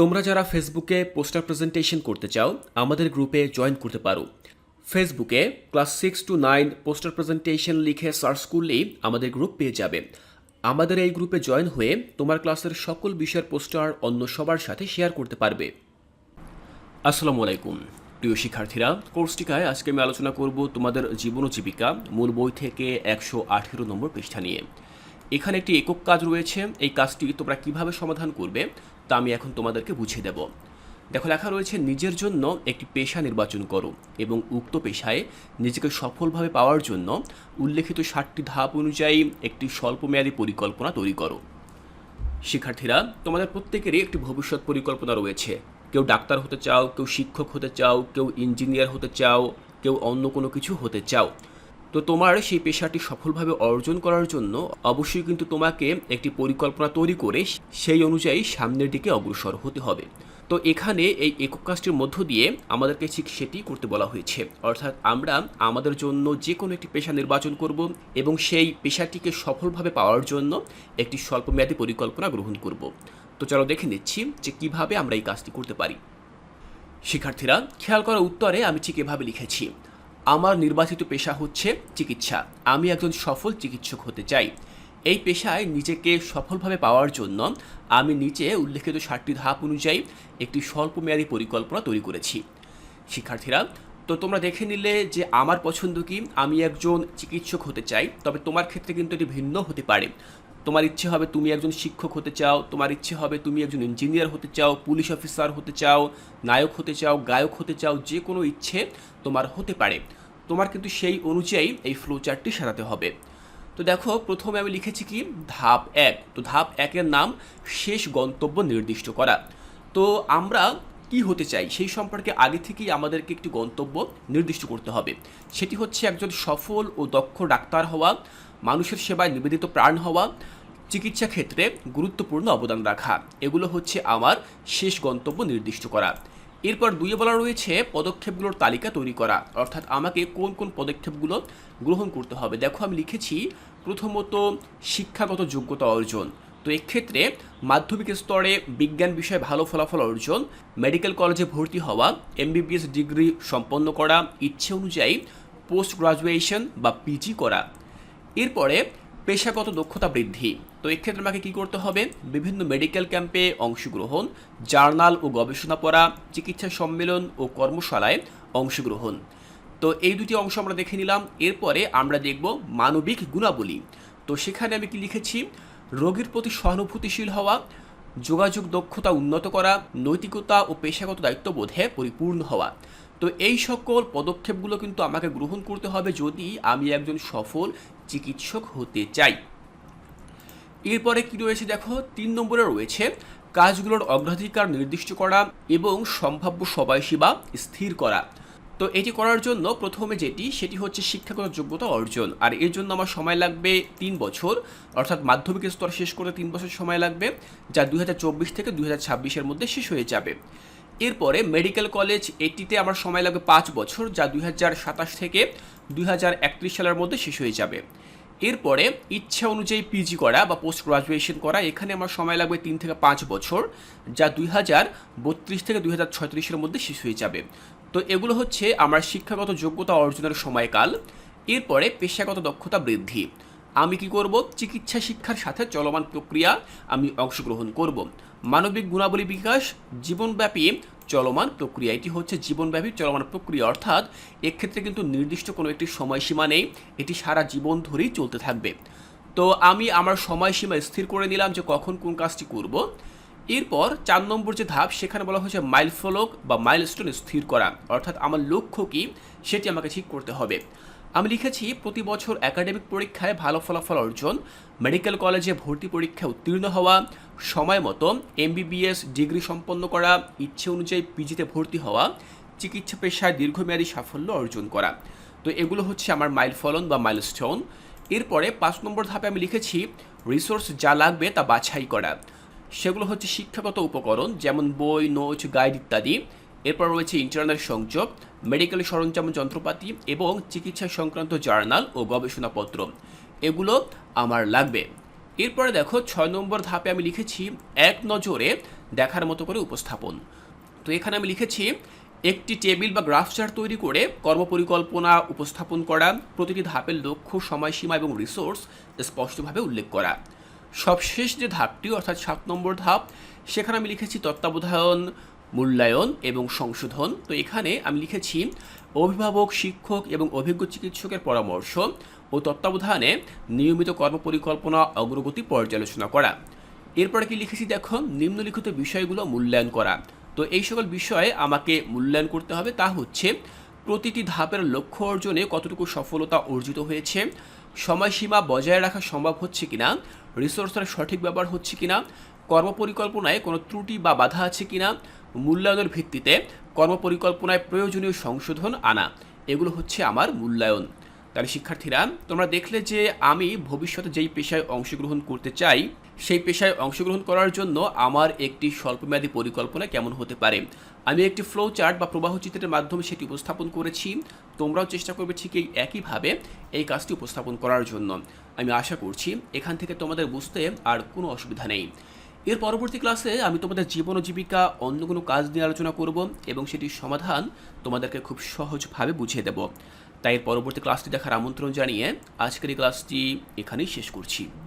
তোমরা যারা ফেসবুকে পোস্টার প্রেজেন্টেশন করতে চাও, আমাদের গ্রুপে জয়েন করতে পারো। ফেসবুকে class six to nine poster presentation লিখে সার্চ করলেই আমাদের গ্রুপ পেয়ে যাবে। আমাদের এই গ্রুপে জয়েন হয়ে তোমার ক্লাসের সকল বিষয়ের পোস্টার অন্য সবার সাথে শেয়ার করতে পারবে। আসসালামু আলাইকুম। প্রিয় শিক্ষার্থীরা, কোর্সটিকায় আজকে আমি আলোচনা করব তোমাদের জীবন ও জীবিকা, মূল বই থেকে একশো আঠেরো নম্বর পৃষ্ঠা নিয়ে। এখানে একটি একক কাজ রয়েছে। এই কাজটি তোমরা কীভাবে সমাধান করবে তা আমি এখন তোমাদেরকে বুঝিয়ে দেব। দেখো, লেখা রয়েছে, নিজের জন্য একটি পেশা নির্বাচন করো এবং উক্ত পেশায় নিজেকে সফলভাবে পাওয়ার জন্য উল্লেখিত ষাটটি ধাপ অনুযায়ী একটি স্বল্পমেয়াদী পরিকল্পনা তৈরি করো। শিক্ষার্থীরা, তোমাদের প্রত্যেকেরই একটি ভবিষ্যৎ পরিকল্পনা রয়েছে। কেউ ডাক্তার হতে চাও, কেউ শিক্ষক হতে চাও, কেউ ইঞ্জিনিয়ার হতে চাও, কেউ অন্য কোনো কিছু হতে চাও। তো তোমার সেই পেশাটি সফলভাবে অর্জন করার জন্য অবশ্যই কিন্তু তোমাকে একটি পরিকল্পনা তৈরি করে সেই অনুযায়ী সামনের দিকে অগ্রসর হতে হবে। তো এখানে এই একক কাজটির মধ্য দিয়ে আমাদেরকে ঠিক সেটি করতে বলা হয়েছে। অর্থাৎ আমরা আমাদের জন্য যে কোনো একটি পেশা নির্বাচন করব এবং সেই পেশাটিকে সফলভাবে পাওয়ার জন্য একটি স্বল্পমেয়াদী পরিকল্পনা গ্রহণ করব। তো চলো দেখে নিচ্ছি যে কীভাবে আমরা এই কাজটি করতে পারি। শিক্ষার্থীরা, খেয়াল করা উত্তরে আমি ঠিক এভাবে লিখেছি। আমার নির্বাচিত পেশা হচ্ছে চিকিৎসা। আমি একজন সফল চিকিৎসক হতে চাই। এই পেশায় নিজেকে সফলভাবে পাওয়ার জন্য আমি নিচে উল্লেখিত ষাটটি ধাপ অনুযায়ী একটি স্বল্পমেয়াদী পরিকল্পনা তৈরি করেছি। শিক্ষার্থীরা, তো তোমরা দেখে নিলে যে আমার পছন্দ কি? আমি একজন চিকিৎসক হতে চাই, তবে তোমার ক্ষেত্রে কিন্তু এটি ভিন্ন হতে পারে। তোমার ইচ্ছে হবে তুমি একজন শিক্ষক হতে চাও, তোমার ইচ্ছে হবে তুমি একজন ইঞ্জিনিয়ার হতে চাও পুলিশ অফিসার হতে চাও, নায়ক হতে চাও, গায়ক হতে চাও, যে কোনো ইচ্ছে তোমার হতে পারে। তোমার কিন্তু সেই অনুযায়ী এই ফ্লো চার্টটি সাজাতে হবে। তো দেখো, প্রথমে আমি লিখেছি কি? ধাপ এক। তো ধাপ একের নাম শেষ গন্তব্য নির্দিষ্ট করা। তো আমরা কি হতে চাই? সেই সম্পর্কে আগে থেকেই আমাদেরকে একটি গন্তব্য নির্দিষ্ট করতে হবে। সেটি হচ্ছে একজন সফল ও দক্ষ ডাক্তার হওয়া, মানুষের সেবায় নিবেদিত প্রাণ হওয়া চিকিৎসা ক্ষেত্রে গুরুত্বপূর্ণ অবদান রাখা। এগুলো হচ্ছে আমার শেষ গন্তব্য নির্দিষ্ট করা। এরপর দুইয়ে বলা রয়েছে পদক্ষেপগুলোর তালিকা তৈরি করা। অর্থাৎ আমাকে কোন কোন পদক্ষেপগুলো গ্রহণ করতে হবে। দেখো, আমি লিখেছি প্রথমত শিক্ষাগত যোগ্যতা অর্জন। তো এক্ষেত্রে মাধ্যমিক স্তরে বিজ্ঞান বিষয়ে ভালো ফলাফল অর্জন, মেডিকেল কলেজে ভর্তি হওয়া, এমবিবিএস ডিগ্রি সম্পন্ন করা, ইচ্ছে অনুযায়ী পোস্ট গ্রাজুয়েশন বা পিজি করা। এরপরে পেশাগত দক্ষতা বৃদ্ধি। তো এক্ষেত্রে আমাকে কী করতে হবে? বিভিন্ন মেডিকেল ক্যাম্পে অংশগ্রহণ জার্নাল ও গবেষণা পড়া, চিকিৎসা সম্মেলন ও কর্মশালায় অংশগ্রহণ। তো এই দুটি অংশ আমরা দেখে নিলাম। এরপরে আমরা দেখব মানবিক গুণাবলী। তো সেখানে আমি কি লিখেছি? রোগীর প্রতি সহানুভূতিশীল হওয়া, যোগাযোগ দক্ষতা উন্নত করা, নৈতিকতা ও পেশাগত দায়িত্ববোধে পরিপূর্ণ হওয়া। তো এই সকল পদক্ষেপগুলো কিন্তু আমাকে গ্রহণ করতে হবে যদি আমি একজন সফল চিকিৎসক হতে চাই। এরপরে কি রয়েছে দেখো? তিন নম্বরে রয়েছে কাজগুলোর অগ্রাধিকার নির্দিষ্ট করা এবং সম্ভাব্য সবাইসেবা স্থির করা। তো এটি করার জন্য প্রথমে যেটি, সেটি হচ্ছে শিক্ষাগত যোগ্যতা অর্জন। আর এর জন্য আমার সময় লাগবে তিন বছর। অর্থাৎ মাধ্যমিক স্তর শেষ করতে তিন বছর সময় লাগবে, যা দুই হাজার চব্বিশ থেকে দুই ছাব্বিশের মধ্যে শেষ হয়ে যাবে। এরপরে মেডিকেল কলেজ, এটিতে আমার সময় লাগবে পাঁচ বছর, যা দুই থেকে দুই হাজার একত্রিশ সালের মধ্যে শেষ হয়ে যাবে। এরপরে ইচ্ছা অনুযায়ী পিজি করা বা পোস্ট গ্রাজুয়েশন করা, এখানে আমার সময় লাগবে তিন থেকে পাঁচ বছর, যা দুই হাজার বত্রিশ থেকে দুই হাজার ছয়ত্রিশের মধ্যে শেষ হয়ে যাবে। তো এগুলো হচ্ছে আমার শিক্ষাগত যোগ্যতা অর্জনের সময়কাল, এরপরে পেশাগত দক্ষতা বৃদ্ধি। আমি কি করব? চিকিৎসা শিক্ষার সাথে চলমান প্রক্রিয়া আমি অংশগ্রহণ করব। মানবিক গুণাবলী বিকাশ, জীবনব্যাপী চলমান প্রক্রিয়া। এটি হচ্ছে জীবনব্যাপী চলমান প্রক্রিয়া। অর্থাৎ এক্ষেত্রে কিন্তু নির্দিষ্ট কোনো একটি সময়সীমা নেই। এটি সারা জীবন ধরেই চলতে থাকবে। তো আমি আমার সময়সীমা স্থির করে নিলাম যে কখন কোন কাজটি করব। এরপর চার নম্বর যে ধাপ, সেখানে বলা হয়েছে মাইল ফলক বা মাইলস্টোন স্থির করা। অর্থাৎ আমার লক্ষ্য কি? সেটি আমাকে ঠিক করতে হবে। আমি লিখেছি, প্রতি বছর একাডেমিক পরীক্ষায় ভালো ফলাফল অর্জন, মেডিকেল কলেজে ভর্তি পরীক্ষায় উত্তীর্ণ হওয়া, সময় মতো এমবিবিএস ডিগ্রি সম্পন্ন করা, ইচ্ছে অনুযায়ী পিজিতে ভর্তি হওয়া, চিকিৎসা পেশায় দীর্ঘমেয়াদী সাফল্য অর্জন করা। তো এগুলো হচ্ছে আমার মাইল ফলন বা মাইলস্টোন। এরপরে পাঁচ নম্বর ধাপে আমি লিখেছি, রিসোর্স যা লাগবে তা বাছাই করা। সেগুলো হচ্ছে শিক্ষাগত উপকরণ, যেমন বই, নোট, গাইড ইত্যাদি। এরপর রয়েছে ইন্টারনেট সংযোগ মেডিকেল সরঞ্জাম যন্ত্রপাতি এবং চিকিৎসা সংক্রান্ত জার্নাল ও গবেষণাপত্র। এগুলো আমার লাগবে। এরপরে দেখো, ছয় নম্বর ধাপে আমি লিখেছি এক নজরে দেখার মতো করে উপস্থাপন। তো এখানে আমি লিখেছি, একটি টেবিল বা গ্রাফ চার্ট তৈরি করে কর্মপরিকল্পনা উপস্থাপন করা, প্রতিটি ধাপের লক্ষ্য, সময়সীমা এবং রিসোর্স স্পষ্টভাবে উল্লেখ করা। সবশেষ যে ধাপটি, অর্থাৎ সাত নম্বর ধাপ, সেখানে আমি লিখেছি তত্ত্বাবধায়ন মূল্যায়ন এবং সংশোধন। তো এখানে আমি লিখেছি, অভিভাবক, শিক্ষক এবং অভিজ্ঞ চিকিৎসকের পরামর্শ ও তত্ত্বাবধানে নিয়মিত কর্মপরিকল্পনা, অগ্রগতি পর্যালোচনা করা। এরপরে কি লিখেছি দেখো, নিম্নলিখিত বিষয়গুলো মূল্যায়ন করা। তো এই সকল বিষয়ে আমাকে মূল্যায়ন করতে হবে। তা হচ্ছে, প্রতিটি ধাপের লক্ষ্য অর্জনে কতটুকু সফলতা অর্জিত হয়েছে, সময়সীমা বজায় রাখা সম্ভব হচ্ছে কিনা রিসোর্সের সঠিক ব্যবহার হচ্ছে কিনা, কর্মপরিকল্পনায় কোনো ত্রুটি বা বাধা আছে কিনা মূল্যায়নের ভিত্তিতে কর্মপরিকল্পনায় প্রয়োজনীয় সংশোধন আনা। এগুলো হচ্ছে আমার মূল্যায়ন। তাহলে শিক্ষার্থীরা, তোমরা দেখলে যে আমি ভবিষ্যতে যেই পেশায় অংশগ্রহণ করতে চাই, সেই পেশায় অংশগ্রহণ করার জন্য আমার একটি স্বল্পমেয়াদী পরিকল্পনা কেমন হতে পারে? আমি একটি ফ্লো চার্ট বা প্রবাহ চিত্রের মাধ্যমে সেটি উপস্থাপন করেছি। তোমরাও চেষ্টা করবে ঠিক এই একইভাবে এই কাজটি উপস্থাপন করার জন্য। আমি আশা করছি এখান থেকে তোমাদের বুঝতে আর কোনো অসুবিধা নেই। এর পরবর্তী ক্লাসে আমি তোমাদের জীবন ও জীবিকা অন্য কোনো কাজ নিয়ে আলোচনা করব এবং সেটির সমাধান তোমাদেরকে খুব সহজভাবে বুঝিয়ে দেব। তাই এর পরবর্তী ক্লাসটি দেখার আমন্ত্রণ জানিয়ে আজকের এই ক্লাসটি এখানেই শেষ করছি।